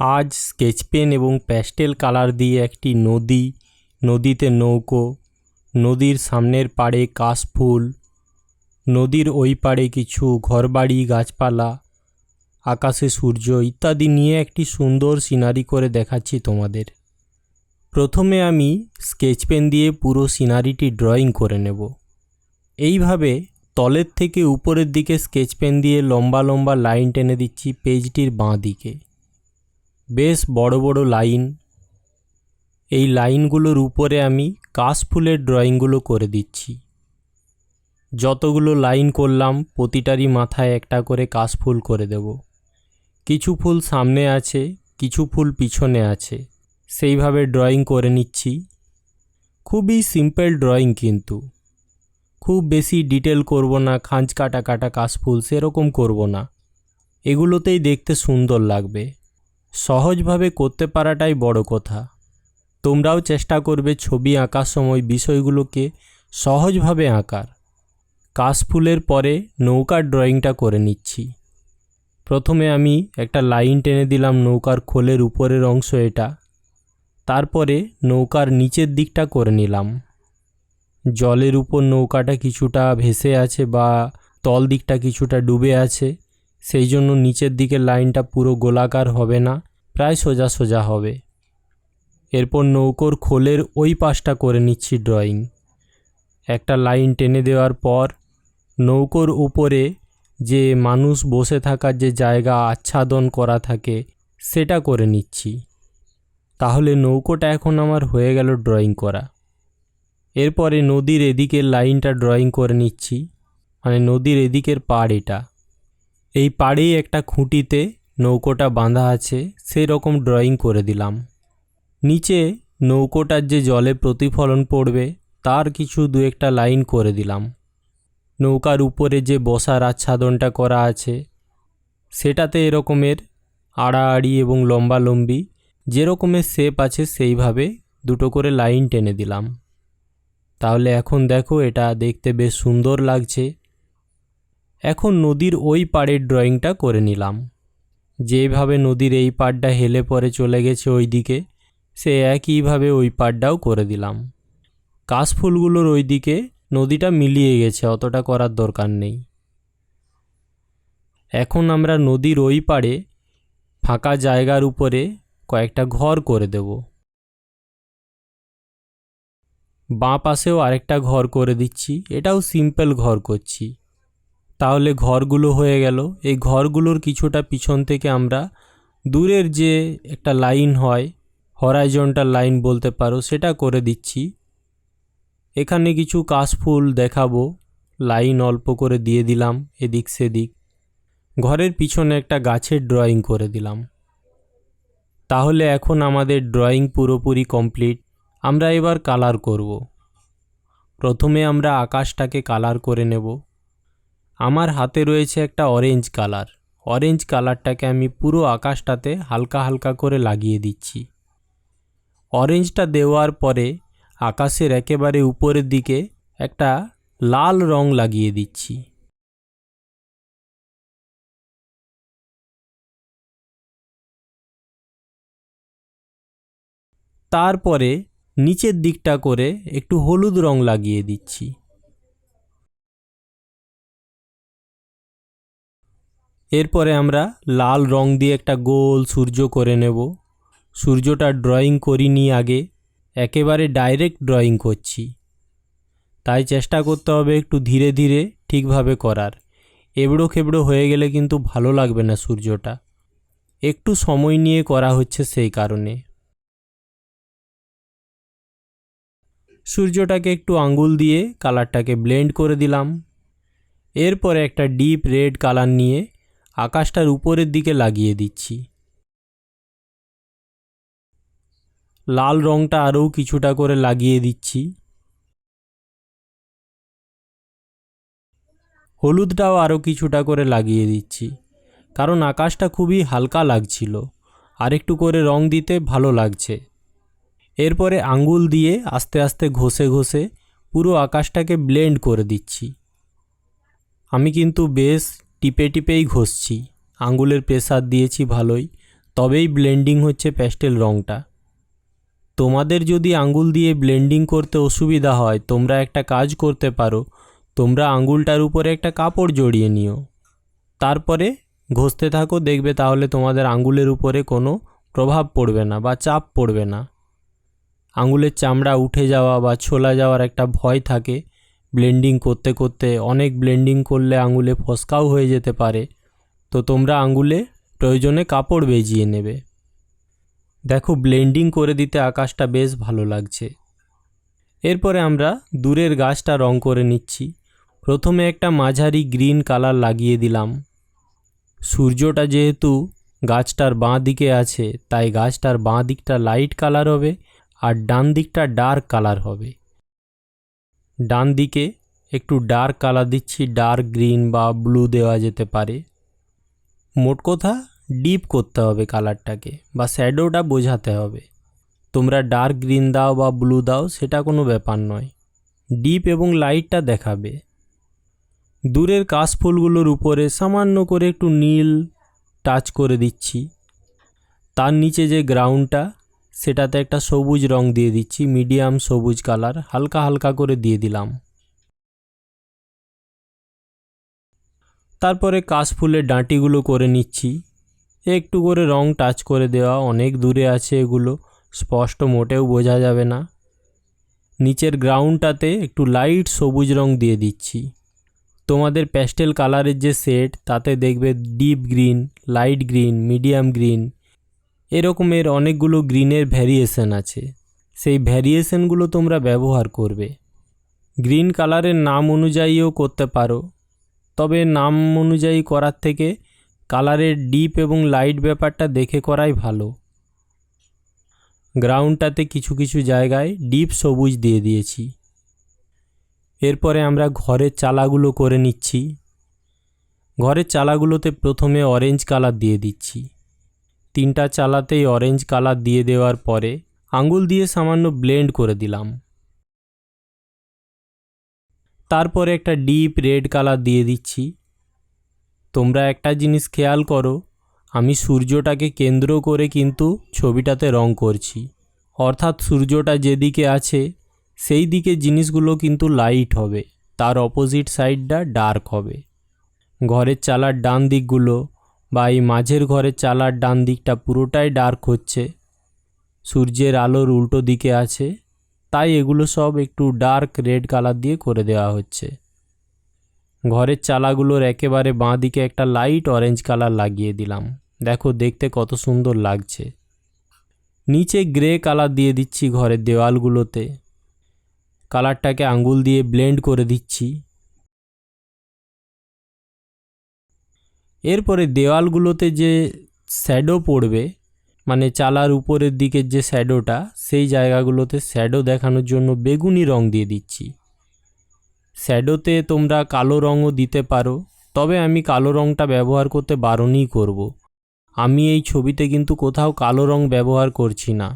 আজ sketch pen এবং pastel colour দিয়ে একটি নদী, নদীতে নৌকো, নদীর সামনের পাড়ে কাশফুল নদীর ওই পাড়ে কিছু ঘরবাড়ি, গাছপালা, আকাশে সূর্য ইত্যাদি নিয়ে একটি সুন্দর সিনারি করে দেখাচ্ছি তোমাদের। প্রথমে আমি স্কেচ পেন দিয়ে পুরো সিনারিটি ড্রয়িং করে নেব। এইভাবে তলের থেকে উপরের দিকে স্কেচ পেন দিয়ে লম্বা লম্বা লাইন টেনে দিচ্ছি পেজটির বাঁ দিকে। বেশ বড় বড় লাইন। এই লাইনগুলোর উপরে আমি কাশফুলের ড্রয়িংগুলো করে দিচ্ছি। যতগুলো লাইন করলাম, প্রতিটারই মাথায় একটা করে কাশফুল করে দেব। কিছু ফুল সামনে আছে, কিছু ফুল পিছনে আছে। সেইভাবে ড্রয়িং করে নিচ্ছি। খুবই সিম্পল ড্রয়িং কিন্তু। খুব বেশি ডিটেল করব না, খাঁজ কাটা কাটা কাশফুল সেরকম করব না। এগুলোতেই দেখতে সুন্দর লাগবে। সহজভাবে করতে পারাটাই বড় কথা। তোমরাও চেষ্টা করবে ছবি আঁকার সময় বিষয়গুলোকে সহজভাবে আঁকার। কাশফুলের পরে নৌকার ড্রয়িংটা করে নিচ্ছি। প্রথমে আমি একটা লাইন টেনে দিলাম নৌকার খোলের উপরের অংশ এটা। তারপরে নৌকার নিচের দিকটা করে নিলাম। জলের উপর নৌকাটা কিছুটা ভেসে আছে বা তল দিকটা কিছুটা ডুবে আছে। সেই জন্য নিচের দিকে লাইনটা পুরো গোলাকার হবে না। প্রায় সোজা সোজা হবে। এরপর নৌকোর খোলের ওই পাশটা করে নিচ্ছি ড্রয়িং। একটা লাইন টেনে দেওয়ার পর নৌকোর উপরে যে মানুষ বসে থাকার যে জায়গা আচ্ছাদন করা থাকে, সেটা করে নিচ্ছি। তাহলে নৌকোটা এখন আমার হয়ে গেল ড্রয়িং করা। এরপরে নদীর এদিকের লাইনটা ড্রয়িং করে নিচ্ছি। মানে নদীর এদিকের পাড় এটা। এই পাড়েই একটা খুঁটিতে নৌকোটা বাঁধা আছে সেই রকম ড্রয়িং করে দিলাম। নিচে নৌকোটার যে জলে প্রতিফলন পড়বে, তার কিছু দু একটা লাইন করে দিলাম। নৌকার উপরে যে বসার আচ্ছাদনটা করা আছে, সেটাতে এরকমের আড়াআড়ি এবং লম্বালম্বি, যেরকমের শেপ আছে সেইভাবে দুটো করে লাইন টেনে দিলাম। তাহলে এখন দেখো এটা দেখতে বেশ সুন্দর লাগছে। এখন নদীর ওই পাড়ের ড্রয়িংটা করে নিলাম। যেভাবে নদীর এই পাড়টা হেলে পরে চলে গেছে ওই দিকে সে একইভাবে ওই পাড়টাও করে দিলাম। কাশফুলগুলোর ওই দিকে নদীটা মিলিয়ে গেছে, অতটা করার দরকার নেই। এখন আমরা নদীর ওই পাড়ে ফাঁকা জায়গার উপরে কয়েকটা ঘর করে দেব। বাঁ পাশেও আরেকটা ঘর করে দিচ্ছি, এটাও সিম্পল ঘর করছি। তাহলে ঘরগুলো হয়ে গেল। এই ঘরগুলোর কিছুটা পিছন থেকে আমরা দূরের যে একটা লাইন হয় হরাইজন্টাল লাইন বলতে পারো, সেটা করে দিচ্ছি। এখানে কিছু কাশফুল দেখাবো। লাইন অল্প করে দিয়ে দিলাম, এদিক সেদিক। ঘরের পিছনে একটা গাছের ড্রয়িং করে দিলাম। তাহলে এখন আমাদের ড্রয়িং পুরোপুরি কমপ্লিট আমরা এবার কালার করব। প্রথমে আমরা আকাশটাকে কালার করে নেব। আমার হাতে রয়েছে একটা অরেঞ্জ কালার অরেঞ্জ কালারটাকে আমি পুরো আকাশটাতে হালকা হালকা করে লাগিয়ে দিচ্ছি। অরেঞ্জটা দেওয়ার পরে আকাশের একেবারে উপরের দিকে একটা লাল রং লাগিয়ে দিচ্ছি। তারপরে নিচের দিকটা করে একটু হলুদ রং লাগিয়ে দিচ্ছি। এরপরে আমরা লাল রং দিয়ে একটা গোল সূর্য করে নেব। সূর্যটা ড্রয়িং করিনি আগে, একেবারে ডাইরেক্ট ড্রয়িং করছি। তাই চেষ্টা করতে হবে একটু ধীরে ধীরে ঠিকভাবে করার। এবড়ো খেবড়ো হয়ে গেলে কিন্তু ভালো লাগবে না সূর্যটা। একটু সময় নিয়ে করা হচ্ছে সেই কারণে। সূর্যটাকে একটু আঙ্গুল দিয়ে কালারটাকে ব্লেন্ড করে দিলাম। এরপরে একটা ডিপ রেড কালার নিয়ে আকাশটার উপরের দিকে লাগিয়ে দিচ্ছি। লাল রঙটা আরও কিছুটা করে লাগিয়ে দিচ্ছি। হলুদটাও আরও কিছুটা করে লাগিয়ে দিচ্ছি, কারণ আকাশটা খুবই হালকা লাগছিল। আর একটু করে রং দিতে ভালো লাগছে। এরপরে আঙ্গুল দিয়ে আস্তে আস্তে ঘষে ঘষে পুরো আকাশটাকে ব্লেন্ড করে দিচ্ছি। আমি কিন্তু বেশ টিপে টিপেই ঘষছি। আঙ্গুলের প্রেসার দিয়েছি ভালোই, তবেই ব্লেন্ডিং হচ্ছে প্যাস্টেল রঙটা তোমাদের যদি আঙ্গুল দিয়ে ব্লেন্ডিং করতে অসুবিধা হয়, তোমরা একটা কাজ করতে পারো। তোমরা আঙ্গুলটার উপরে একটা কাপড় জড়িয়ে নিও। তারপরে ঘষতে থাকো, দেখবে তাহলে তোমাদের আঙ্গুলের উপরে কোনো প্রভাব পড়বে না বা চাপ পড়বে না। আঙ্গুলের চামড়া উঠে যাওয়া বা ছোলা যাওয়ার একটা ভয় থাকে। ব্লেন্ডিং করতে করতে অনেক ব্লেন্ডিং করলে আঙুলে ফসকাও হয়ে যেতে পারে। তো তোমরা আঙুলে প্রয়োজনে কাপড় বেজিয়ে নেবে। দেখো ব্লেন্ডিং করে দিতে আকাশটা বেশ ভালো লাগছে। এরপরে আমরা দূরের গাছটা রং করে নিচ্ছি। প্রথমে একটা মাঝারি গ্রিন কালার লাগিয়ে দিলাম। সূর্যটা যেহেতু গাছটার বাঁ দিকে আছে, তাই গাছটার বাঁ দিকটা লাইট কালার হবে আর ডান দিকটা ডার্ক কালার হবে। ডান দিকে একটু ডার্ক কালার দিচ্ছি ডার্ক গ্রিন বা ব্লু দেওয়া যেতে পারে। মোট কথা ডিপ করতে হবে কালারটাকে বা শ্যাডোটা বোঝাতে হবে। তোমরা ডার্ক গ্রিন দাও বা ব্লু দাও, সেটা কোনো ব্যাপার নয়। ডিপ এবং লাইটটা দেখাবে। দূরের কাশফুলগুলোর উপরে সামান্য করে একটু নীল টাচ করে দিচ্ছি। তার নিচে যে গ্রাউন্ডটা সেটাতে একটা সবুজ রং দিয়ে দিচ্ছি, মিডিয়াম সবুজ কালার, হালকা হালকা করে দিয়ে দিলাম। তারপরে কাশফুলের ডাঁটিগুলো করে নিচ্ছি। একটু করে রং টাচ করে দেওয়া অনেক দূরে আছে এগুলো, স্পষ্ট মোটেও বোঝা যাবে না। নিচের গ্রাউন্ডটাতে একটু লাইট সবুজ রং দিয়ে দিচ্ছি। তোমাদের প্যাস্টেল কালারের যে সেট, তাতে দেখবে deep green, light green, medium green এরকমের অনেকগুলো গ্রিনের ভ্যারিয়েশন আছে। সেই ভ্যারিয়েশনগুলো তোমরা ব্যবহার করবে। গ্রিন কালারের নাম অনুযায়ীও করতে পারো। তবে নাম অনুযায়ী করার থেকে কালারের ডিপ এবং লাইট ব্যাপারটা দেখে করাই ভালো। গ্রাউন্ডটাতে কিছু কিছু জায়গায় ডিপ সবুজ দিয়ে দিয়েছি। এরপরে আমরা ঘরের চালাগুলো করে নিচ্ছি। ঘরের চালাগুলোতে প্রথমে অরেঞ্জ কালার দিয়ে দিচ্ছি। তিনটা চালাতেই অরেঞ্জ কালার দিয়ে দেওয়ার পরে আঙ্গুল দিয়ে সামান্য ব্লেন্ড করে দিলাম। তারপরে একটা ডিপ রেড কালার দিয়ে দিচ্ছি। তোমরা একটা জিনিস খেয়াল করো, আমি সূর্যটাকে কেন্দ্র করে কিন্তু ছবিটাতে রং করছি। অর্থাৎ সূর্যটা যেদিকে আছে, সেই দিকে জিনিসগুলো কিন্তু লাইট হবে, তার অপোজিট সাইডটা ডার্ক হবে। ঘরের চালার ডান দিকগুলো বা এই মাঝের ঘরের চালার ডান দিকটা পুরোটাই ডার্ক হচ্ছে। সূর্যের আলোর উল্টো দিকে আছে। তাই এগুলো সব একটু ডার্ক রেড কালার দিয়ে করে দেওয়া হচ্ছে। ঘরের চালাগুলোর একেবারে বাঁ দিকে একটা লাইট অরেঞ্জ কালার লাগিয়ে দিলাম। দেখো, দেখতে কত সুন্দর লাগছে। নিচে গ্রে কালার দিয়ে দিচ্ছি ঘরের দেওয়ালগুলোতে। কালারটাকে আঙ্গুল দিয়ে ব্লেন্ড করে দিচ্ছি। এরপরে দেওয়ালগুলোতে যে শ্যাডো পড়বে মানে চালার উপরের দিকের যে শ্যাডোটা, সেই জায়গাগুলোতে শ্যাডো দেখানোর জন্য বেগুনি রং দিয়ে দিচ্ছি। শ্যাডোতে তোমরা কালো রঙও দিতে পারো, তবে আমি কালো রঙটা ব্যবহার করতে বারণই করব। আমি এই ছবিতে কিন্তু কোথাও কালো রং ব্যবহার করছি না।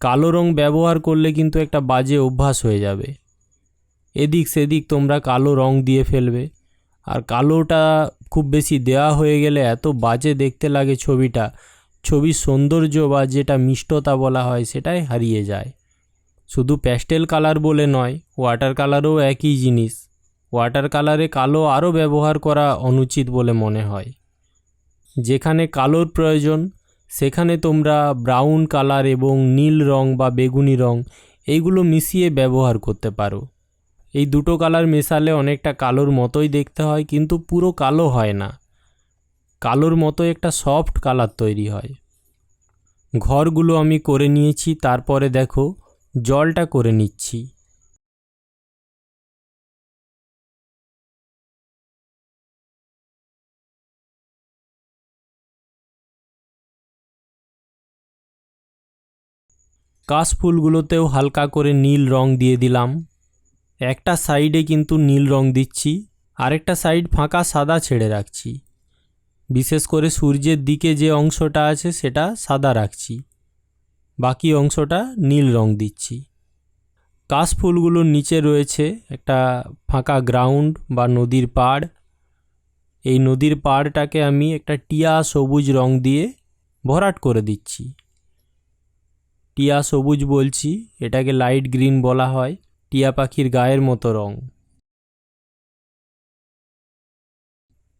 কালো রং ব্যবহার করলে কিন্তু একটা বাজে অভ্যাস হয়ে যাবে। এদিক সেদিক তোমরা কালো রং দিয়ে ফেলবে, আর কালোটা খুব বেশি দেওয়া হয়ে গেলে এত বাজে দেখতে লাগে ছবিটা। ছবির সৌন্দর্য বা যেটা মিষ্টতা বলা হয় সেটাই হারিয়ে যায়। শুধু প্যাস্টেল কালার বলে নয়, ওয়াটার কালারও একই জিনিস। ওয়াটার কালারে কালো আরও ব্যবহার করা অনুচিত বলে মনে হয়। যেখানে কালোর প্রয়োজন, সেখানে তোমরা ব্রাউন কালার এবং নীল রং বা বেগুনি রং, এইগুলো মিশিয়ে ব্যবহার করতে পারো। এই দুটো কালার মেশালে অনেকটা কালোর মতোই দেখতে হয়, কিন্তু পুরো কালো হয় না। কালোর মতো একটা সফট কালার তৈরি হয়। ঘরগুলো আমি করে নিয়েছি, তারপরে দেখো, জলটা করে নিচ্ছি। কাশফুলগুলোতেও হালকা করে নীল রং দিয়ে দিলাম। একটা সাইডে কিন্তু নীল রং দিচ্ছি, আরেকটা সাইড ফাঁকা সাদা ছেড়ে রাখছি। বিশেষ করে সূর্যের দিকে যে অংশটা আছে সেটা সাদা রাখছি। বাকি অংশটা নীল রং দিচ্ছি। কাশফুলগুলোর নিচে রয়েছে, একটা ফাঁকা গ্রাউন্ড বা নদীর পাড়। এই নদীর পাড়টাকে আমি একটা টিয়া সবুজ রং দিয়ে ভরাট করে দিচ্ছি। টিয়া সবুজ বলছি, এটাকে লাইট গ্রিন বলা হয়। টিয়া পাখির গায়ের মতো রং।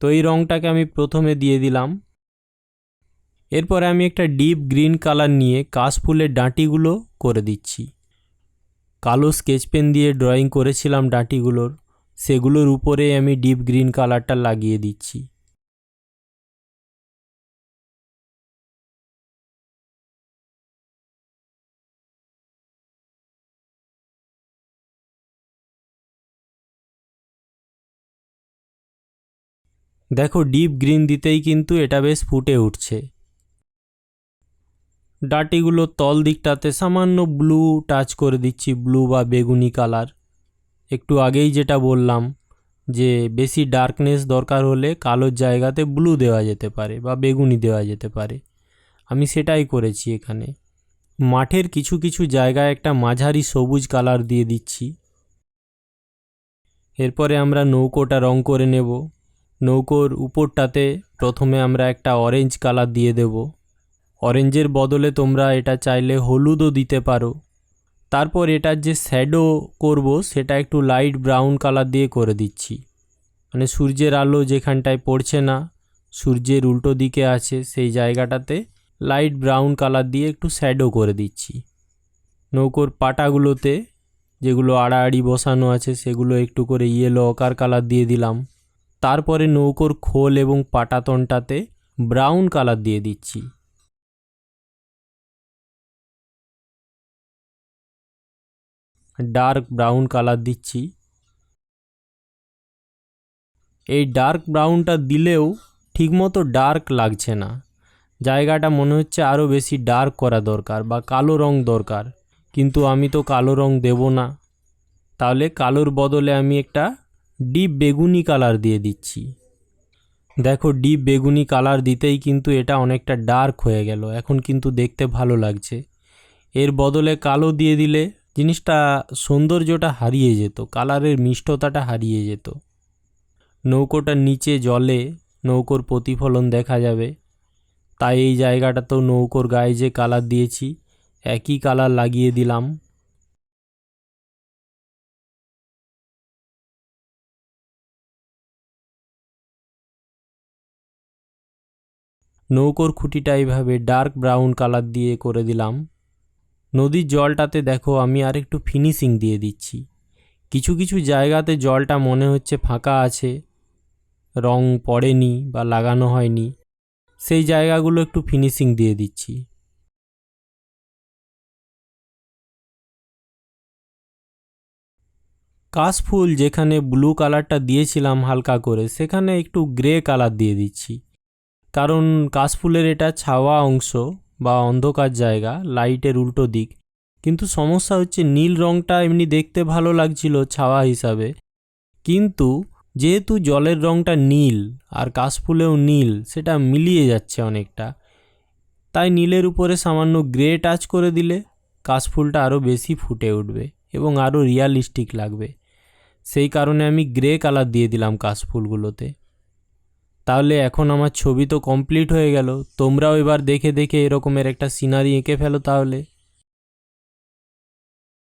তো এই রংটাকে আমি প্রথমে দিয়ে দিলাম। এরপরে আমি একটা ডিপ গ্রিন কালার নিয়ে কাশফুলের ডাঁটিগুলো করে দিচ্ছি। কালো স্কেচ পেন দিয়ে ড্রয়িং করেছিলাম ডাঁটিগুলোর। সেগুলোর উপরে আমি ডিপ গ্রিন কালারটা লাগিয়ে দিচ্ছি। দেখো ডিপ গ্রিন দিতেই কিন্তু এটা বেশ ফুটে উঠছে। ডাটিগুলোর তল দিকটাতে সামান্য ব্লু টাচ করে দিচ্ছি, ব্লু বা বেগুনি কালার। একটু আগেই যেটা বললাম যে বেশি ডার্কনেস দরকার হলে কালোর জায়গাতে ব্লু দেওয়া যেতে পারে বা বেগুনি দেওয়া যেতে পারে। আমি সেটাই করেছি এখানে। মাঠের কিছু কিছু জায়গায় একটা মাঝারি সবুজ কালার দিয়ে দিচ্ছি। এরপরে আমরা নৌকোটা রং করে নেব। নৌকোর উপরটাতে প্রথমে আমরা একটা অরেঞ্জ কালার দিয়ে দেব। অরেঞ্জের বদলে তোমরা এটা চাইলে হলুদও দিতে পারো। তারপর এটার যে শ্যাডো করব, সেটা একটু লাইট ব্রাউন কালার দিয়ে করে দিচ্ছি। মানে সূর্যের আলো যেখানটায় পড়ছে না, সূর্যের উল্টো দিকে আছে সেই জায়গাটাতে লাইট ব্রাউন কালার দিয়ে একটু শ্যাডো করে দিচ্ছি। নৌকোর পাটাগুলোতে যেগুলো আড়াআড়ি বসানো আছে, সেগুলো একটু করে ইয়েলো অকার কালার দিয়ে দিলাম। তারপরে নৌকোর খোল এবং পাটাতনটাতে ব্রাউন কালার দিয়ে দিচ্ছি। ডার্ক ব্রাউন কালার দিচ্ছি। এই ডার্ক ব্রাউনটা দিলেও ঠিকমতো ডার্ক লাগছে না। জায়গাটা মনে হচ্ছে আরও বেশি ডার্ক করা দরকার বা কালো রং দরকার। কিন্তু আমি তো কালো রং দেব না। তাহলে কালোর বদলে আমি একটা ডিপ বেগুনি কালার দিয়ে দিচ্ছি। দেখো, ডিপ বেগুনি কালার দিতেই কিন্তু এটা অনেকটা ডার্ক হয়ে গেল। এখন কিন্তু দেখতে ভালো লাগছে। এর বদলে কালো দিয়ে দিলে জিনিসটা সৌন্দর্যটা হারিয়ে যেত, কালারের মিষ্টতাটা হারিয়ে যেত। নৌকোটার নিচে জলে নৌকোর প্রতিফলন দেখা যাবে। তাই এই জায়গাটাতেও নৌকোর গায়ে যে কালার দিয়েছি, একই কালার লাগিয়ে দিলাম। নৌকোর খুঁটিটা এইভাবে ডার্ক ব্রাউন কালার দিয়ে করে দিলাম। নদীর জলটাতে দেখো আমি আর একটু ফিনিশিং দিয়ে দিচ্ছি। কিছু কিছু জায়গাতে জলটা মনে হচ্ছে ফাঁকা আছে, রং পড়েনি বা লাগানো হয়নি। সেই জায়গাগুলো একটু ফিনিশিং দিয়ে দিচ্ছি। কাশফুল যেখানে ব্লু কালারটা দিয়েছিলাম হালকা করে, সেখানে একটু গ্রে কালার দিয়ে দিচ্ছি। কারণ কাশফুলের এটা ছাওয়া অংশ বা অন্ধকার জায়গা, লাইটের উল্টো দিক। কিন্তু সমস্যা হচ্ছে নীল রঙটা এমনি দেখতে ভালো লাগছিল ছাওয়া হিসাবে। কিন্তু যেহেতু জলের রঙটা নীল আর কাশফুলেও নীল, সেটা মিলিয়ে যাচ্ছে অনেকটা। তাই নীলের উপরে সামান্য গ্রে টাচ করে দিলে কাশফুলটা আরও বেশি ফুটে উঠবে এবং আরও রিয়ালিস্টিক লাগবে। সেই কারণে আমি গ্রে কালার দিয়ে দিলাম কাশফুলগুলোতে। তাহলে এখন আমার ছবি তো কমপ্লিট হয়ে গেল। তোমরাও এবার দেখে দেখে এরকমের একটা সিনারি এঁকে ফেলো তাহলে।